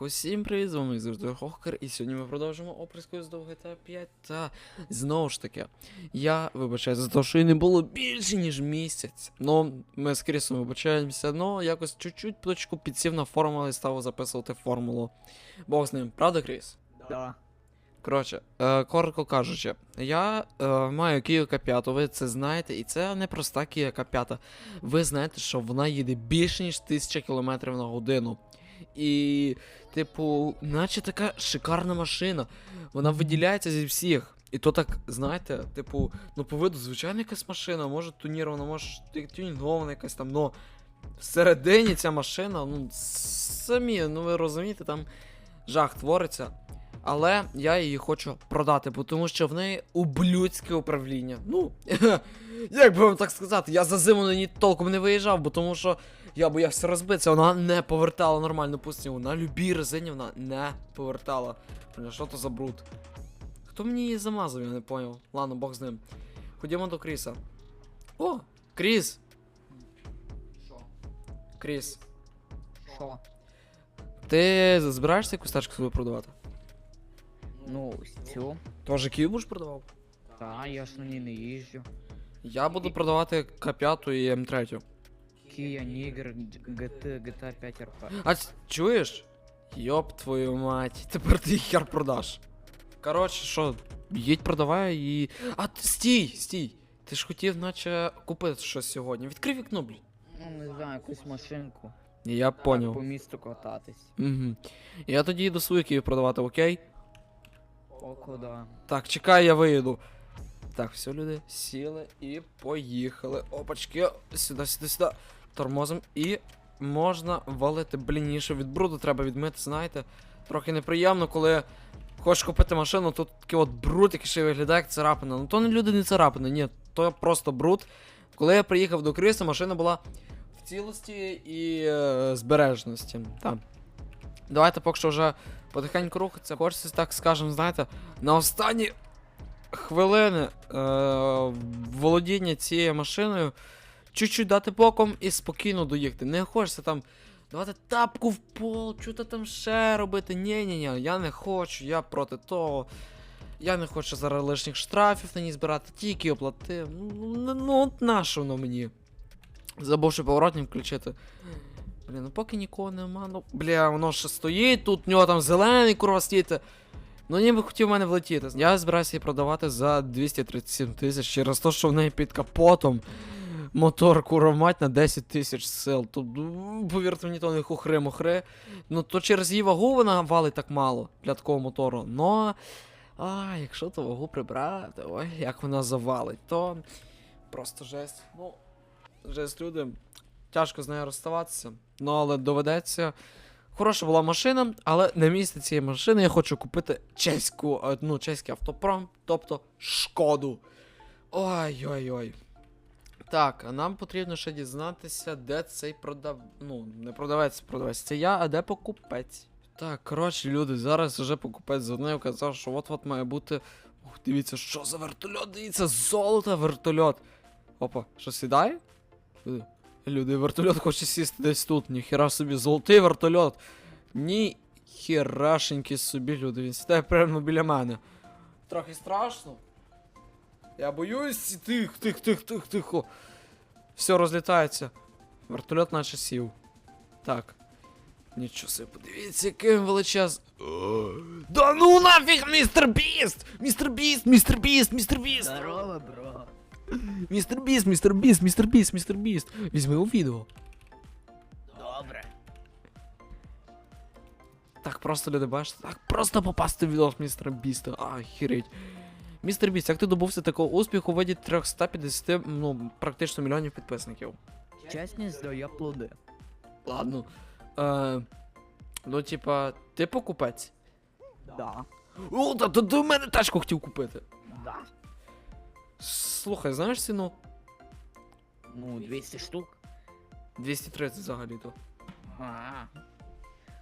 Усім привіт, з вами завжди Хохкер, і сьогодні ми продовжимо оприскою з довги GTA 5. Та знову ж таки, я вибачаю за те, що і не було більше, ніж місяць. Ну, ми з Крісом вибачаємося, но якось чуть-чуть точку підсів на формулу і став записувати формулу. Бог з ним, правда, Кріс? Да. Коротше, е, коротко кажучи, я е, маю Kia K5, ви це знаєте, і це не проста Kia K5. Ви знаєте, що вона їде більше, ніж 1000 км на годину. І, типу, наче така шикарна машина. Вона виділяється зі всіх. І то так, знаєте, типу, ну по виду звичайна якась машина, може тунірована, може тю- тюнінгована якась там, но всередині ця машина, ну, самі, ну ви розумієте, там жах твориться. Але я її хочу продати, бо тому що в неї ублюдське управління. Ну, як би вам так сказати, я за зиму на ній толком не виїжджав, бо тому що я боявся розбитися, вона не повертала нормальну пустиню. На любій резині вона не повертала. Бля, що то за бруд? Хто мені її замазав, я не поняв. Ладно, Бог з ним. Ходімо до Кріса. О, Кріс! Кріс, Що? ти збираєшся якусь тачку собі продавати? Ну, цю. Тоже Київ будеш продавав? Та, я ж на ній не їжджу. Я буду продавати К5 і М3. Kia Niger GT GTA 5 RP. А чуєш? Йоп твою мать, тепер ти їх хер продаш. Коротше, що, їдь продавай і. А ти стій, стій! Ти ж хотів, наче, купити щось сьогодні. Відкрий вікно, блін. Ну, не знаю, якусь машинку. Я По поняв. місту кататись. Угу. Я тоді йду свою Київ продавати, окей? О, куди? Так, чекай, я виїду. Так, все, люди, сіли і поїхали. Опачки, сюди, сюди, сюди. Тормозом і можна валити блініше. Від бруду треба відмити, знаєте. Трохи неприємно, коли хочеш купити машину, тут такий от бруд, який ще виглядає як царапина. Ну то не люди не царапини, ні, то просто бруд. Коли я приїхав до Криса, машина була в цілості і е, збережності. Так. Давайте поки що вже потихеньку рухатися. Хочеться, так скажемо, знаєте, на останні хвилини е, володіння цією машиною чуть-чуть дати боком і спокійно доїхати. Не хочеться там давати тапку в пол, що-то там ще робити. Ні-ні-ні, я не хочу, я проти того. Я не хочу зараз лишніх штрафів на ній збирати, тільки оплатив. Ну, ну, ну от нащо воно мені? Забувши поворотник включити. Блін, ну поки нікого нема, ну бля, воно ще стоїть, тут в нього там зелений курва стоїть. Ну ніби хотів в мене влетіти. Я збираюся її продавати за 237 тисяч через те, що в неї під капотом мотор курва мать на 10 тисяч сил. Тут, ну, повірте мені, то не хухри-мухри. Ну то через її вагу вона валить так мало для такого мотору. Но. А, якщо ту вагу прибрати, ой, як вона завалить, то просто жесть. Ну, жесть люди. Тяжко з нею розставатися. Ну, але доведеться. Хороша була машина, але на місці цієї машини я хочу купити чеську, е, ну, чеський автопром, тобто шкоду. Ой-ой-ой. Так, а нам потрібно ще дізнатися, де цей продав. Ну, не продавець, продавець. Це я, а де покупець. Так, коротше, люди, зараз вже покупець дзвонив, казав, що от-от має бути. Ух, дивіться, що за вертольот, дивіться, золото вертольот. Опа, що сідає? Люди, вертольот хоче сісти десь тут. Ніхера собі, золотий вертольот. Ні херашеньки собі, люди, він сідає прямо біля мене. Трохи страшно. Я боюсь, тих, тих, тих, тих, тихо. Все розлітається. Вертольот наче сів. Так. Нічого собі, подивіться, який величез. Да ну нафіг, містер Біст! Містер Біст, містер Біст, містер Біст! Здорово, бро. Містер Біст, містер Біст, містер Біст, містер Біст. Візьми у відео. Добре. Так просто люди бачите, так просто попасти в відео містера Біста. А, хірить. Містер Біст, як ти добувся такого успіху в виді 350, ну, практично мільйонів підписників? Чесність дає плоди. Ладно. Е, ну, типа, ти покупець? Да. О, та ти до мене тачку хотів купити. Да. Слухай, знаєш ціну? Ну, 200 штук. 230 взагалі-то. А.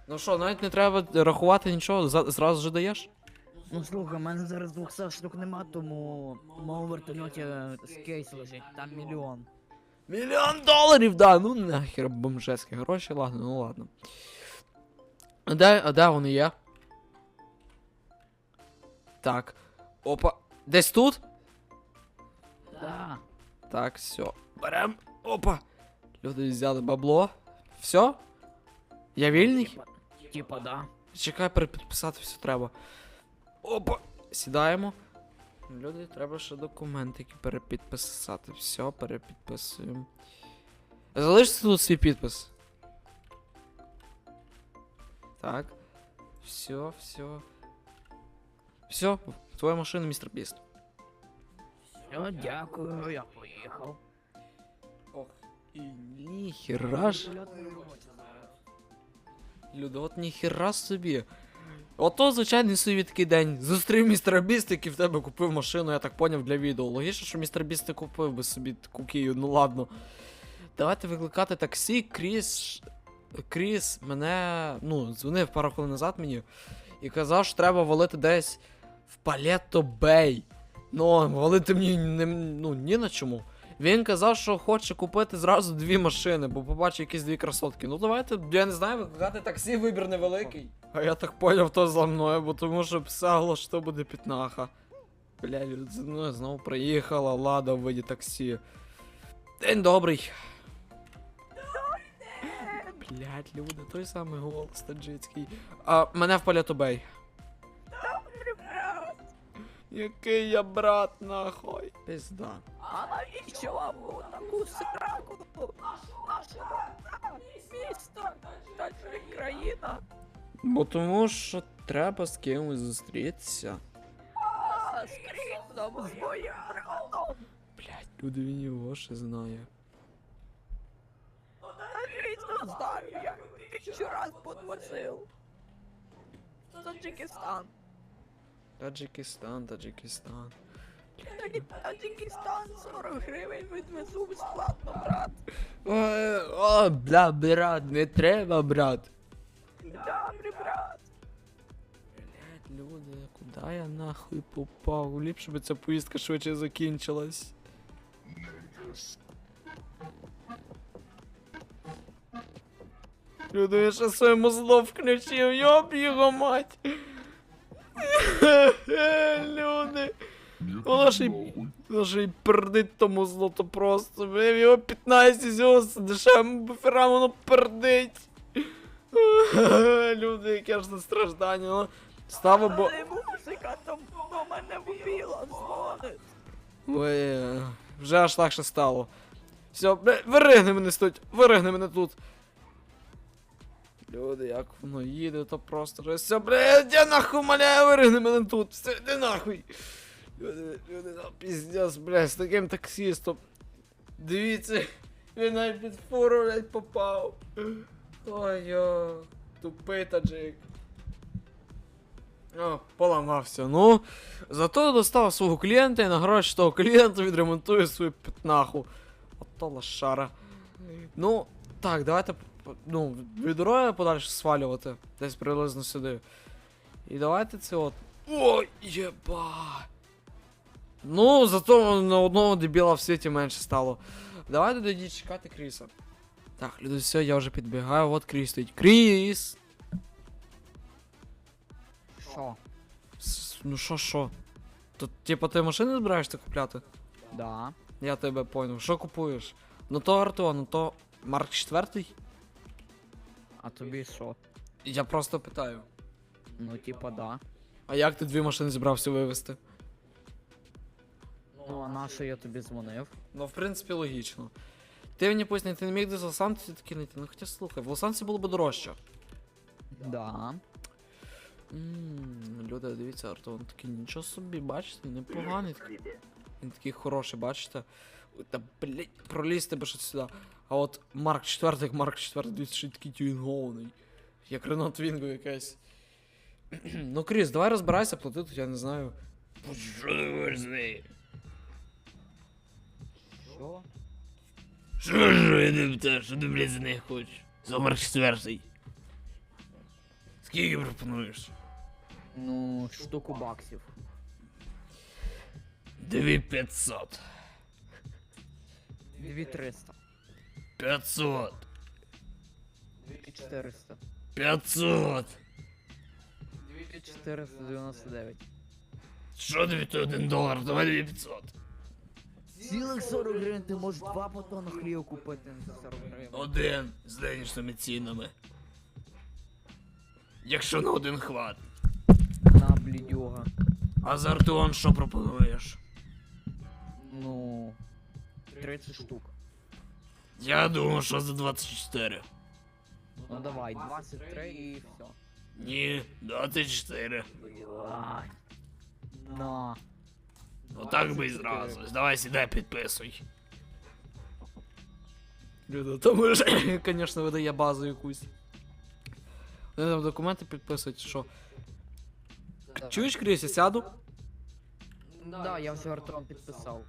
Ну що, навіть не треба рахувати нічого, за- зразу же даєш? Ну слухай, у мене зараз 200 штук нема, тому в моєму вертольоті кейс лежить, там мільйон. Мільйон доларів, да, ну нахер бомжеські гроші, ладно, ну ладно. А де, а де вони є? Так. Опа. Десь тут? Да. Так, все. Берем. Опа. Люди взяли бабло. Все? Я вільний? Типа, типа, да. Чекай, перепідписати все треба. Опа. Сідаємо. Люди, треба ще документики перепідписати. Все, перепідписуємо. Залиште тут свій підпис. Так. Все, все. Все, твоя машина, містер Біст. Все, дякую, я поїхав. Ох, і ніхера ж. Люди, от ніхера собі. Ото звичайний собі такий день. Зустрів містера Біст, який в тебе купив машину, я так поняв для відео. Логічно, що містер Біст купив би собі таку Кію, ну ладно. Давайте викликати таксі. Кріс. Кріс мене. Ну, дзвонив пару хвилин назад мені і казав, що треба валити десь в Палетто Бей. Ну, валити мені не, ну, ні на чому. Він казав, що хоче купити зразу дві машини, бо побачив якісь дві красотки. Ну давайте, я не знаю, викликати таксі, вибір невеликий. А я так поняв, то за мною, бо тому що писало, що буде пітнаха. Бля, мною знову приїхала лада в виді таксі. День добрий. Блять, люди, той самий голос таджицький. А мене в Палятубей. Який я брат, нахуй. Пизда. А навіщо вам у таку сраку? Наше місто, та країна. Бо тому що треба з кимось зустрітися. А, з кріпном, з боярином. Блять, люди він його ще знає. Звісно, знаю, я тисячу раз подвозив. Таджикистан. Таджикистан, Таджикистан. Таджикистан 40 гривень відвезу безплатно, брат. О, бля, брат, не треба, брат. Добре, брат. Блять, люди, куди я нахуй попав? Ліпше би ця поїздка швидше закінчилась. Люди, я ще своєму зло включив, йоп його мать. Люди. Воно ж й, воно пердить тому злото просто. В його 15 зього з дешевими буферами воно пердить. Люди, яке ж це страждання. Ну, Слава Богу. Але музика там до мене вбила, дзвонить. Ой, вже аж легше стало. Все, виригни мене тут, виригни мене тут. Люди, як воно їде, то просто все, бля, я нахуй маляю, виригни мене тут. Все, йди нахуй. Люди, люди, ну, піздец, бля, з таким таксістом. Дивіться, він навіть під фуру, блядь, попав. Ой-йо, тупий таджик. О, поламався. Ну, зато достав свого клієнта і на гроші того клієнта відремонтує свою п'ятнаху. Ото лошара. Ну, так, давайте ну, від дороги подальше свалювати. Десь приблизно сюди. І давайте це от. Ой, єба. Ну, зато на одного дебіла в світі менше стало. Давайте тоді чекати Кріса. Так, люди, все, я вже підбігаю, от Кріс стоїть. Кріс! Що? Ну що, що? Тут, типа, ти машини збираєшся купляти? Да. Я тебе понял. Що купуєш? Ну то Артуа, ну то Марк 4? А тобі що? Я просто питаю. Ну, типа, да. А як ти дві машини зібрався вивезти? Ну, а на що я тобі дзвонив? Ну, в принципі, логічно. Ти мені поясни, ти не міг десь в Лос-Анджелесі таки знайти. Ну хоча слухай, в Лос-Анджелесі було б дорожче. Да. Ммм, люди, дивіться, Артур, він такий, нічого собі, бачите, непоганий такий. Він такий хороший, бачите? Та блять, пролізти би щось сюди. А от Марк 4, як Марк 4, дивіться, такий тюнінгований. Як Рено Твінго якась. ну, Кріс, давай розбирайся, плати тут, я не знаю. Що ти верзни? Що? Що ж я не питаю, що ти, блядь, з них хочеш? За Марк 4. Скільки пропонуєш? Ну, штуку баксів. 2500. 2300. 500. 2400. 500. 499. Що тобі то один долар? Давай 2500. Цілих 40 гривень ти можеш два батона хліба купити за 40 гривень. Один з денежними цінами. Якщо на один хват. На блідюга. А за Артеон що пропонуєш? Ну. 30 штук. Я думав, що за 24. Ну давай, 23 і все. Ні, 24. Ай. На. Отак би і зразу. Давай сідай, підписуй. Люда, то може, звісно, видає базу якусь. Вони там документи підписують, що. Чуєш, Кріс, я сяду? Да, я вже Артем підписав.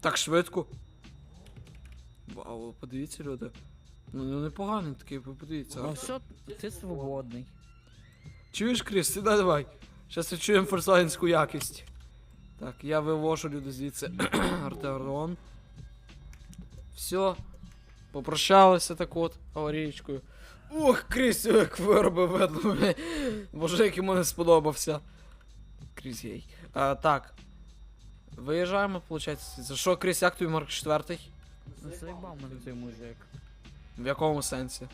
Так швидко. Вау, подивіться, люди. Ну, ну непоганий такий, подивіться. Ну все, ти свободний. Чуєш, Кріс, сідай давай. Щас відчуємо форсайнську якість. Так, я вивожу люди звідси. Артерон. Все. Попрощалися так от аварійкою. Ух, Кріс, як виробив видно. Боже, як йому не сподобався. Кріс гей. А, так. Виїжджаємо, виходить. За що, Кріс, як тобі Марк 4? Ну заїбав мене цей мужик. В якому сенсі?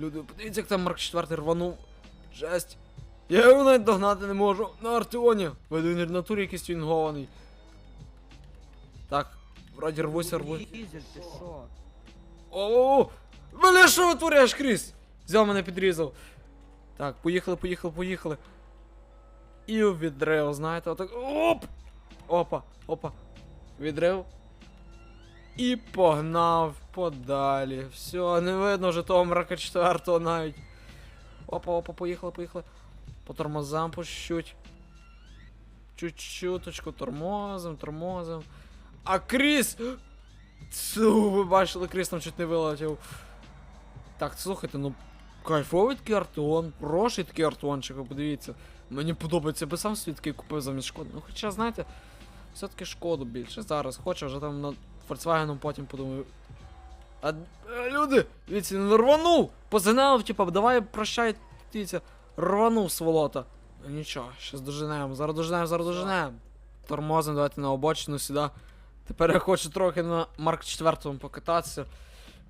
Люди, подивіться, як там Марк 4 рванув. Жесть. Я його навіть догнати не можу. На Артеоні. Видно, в натурі якийсь тюнгований. Так, вроді рвуся, рвуся. Ізер, ти що? О, Бля, що витворяєш, Кріс? Взяв мене підрізав. Так, поїхали, поїхали, поїхали. І у відрив, знаєте, отак. Оп! Опа, опа. Відрив. І погнав подалі. Все, не видно вже того мрака четвертого навіть. Опа, опа, поїхали, поїхали. По тормозам по чуть. Чуть-чуточку тормозом, тормозом. А Кріс! Цу, ви бачили, Кріс там чуть не вилетів. Так, слухайте, ну кайфовий такий артеон, хороший такий артеончик, подивіться. Мені подобається, я би сам свій такий купив замість шкоди. Ну хоча, знаєте, все-таки шкоду більше. Зараз хочу, вже там над Volkswagen потім подумаю. А, а люди, дивіться, не рванув! Позигнав, типа, давай прощай, дивіться, рванув сволота. Ну нічого, щас доженемо, зараз доженемо, зараз доженемо. Тормозимо, давайте на обочину сюди. Тепер я хочу трохи на Марк 4 покататися.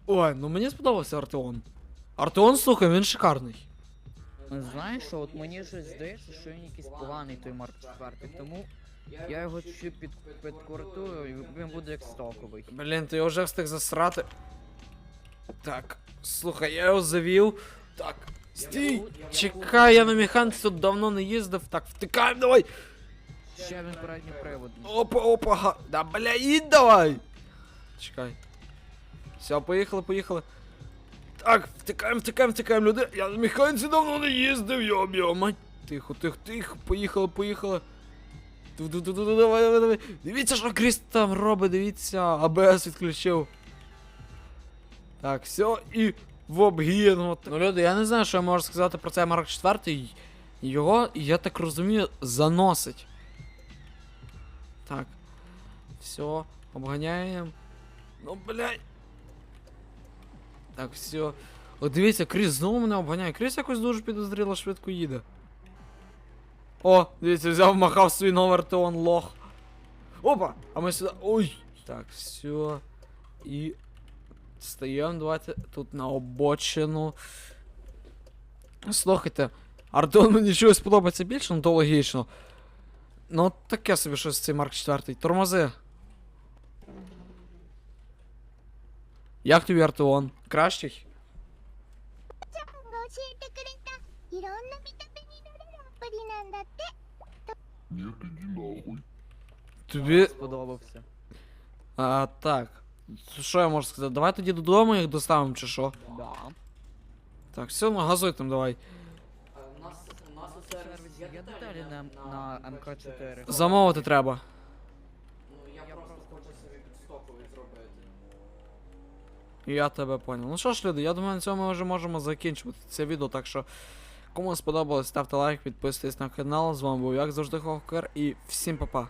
Ой, ну мені сподобався Артеон. Артеон, слухай, він шикарний. Знаєш, що от мені щось здається, що він якийсь поганий той Марк 4, тому я його чуть під, підкоректую, і він буде як стоковий. Блін, ти його вже встиг засрати. Так, слухай, я його завів. Так, стій! Чекай, я на механіці тут давно не їздив. Так, втикаємо, давай! Ще він передньоприводний. Опа, опа, га. Да, бля, їдь давай! Чекай. Все, поїхали, поїхали. Так, втикаємо, втикаємо, втикаємо, люди. Я на механіці давно не їздив, йом, мать. Тихо, тихо, тихо, поїхали, поїхали. Давай, давай, давай. Дивіться, що Кріс там робить, дивіться. АБС відключив. Так, все, і в обгін. Ну, люди, я не знаю, що я можу сказати про цей Марк 4. Його, я так розумію, заносить. Так. Все, обганяємо. Ну, блядь. Так, все. О, дивіться, Кріс знову мене обганяє. Кріс якось дуже підозріло швидко їде. О, дивіться, взяв, махав свій новий Артеон лох. Опа! А ми сюди. Ой! Так, все. І. Стаємо, давайте тут на обочину. Слухайте, Артеон мені чогось подобається більше, ну то логічно. Ну, таке собі щось цей Марк 4. Тормози. Як тобі Артеон? Кращий? れるアプリなんだって Тобі. Сподобався. А, так. Що я можу сказати? Давай тоді додому їх доставимо, чи що? Да. Так, все, ну газуй там давай. У нас, у нас у сервісі є деталі на, на МК4. Замовити треба. Я просто хочу собі підстоковий зробити. Я тебе понял. Ну що ж, люди, я думаю, на цьому ми вже можемо закінчувати це відео, так що. Кому сподобалось, ставте лайк, підписуйтесь на канал. З вами був як завжди Ховкер і всім па-па.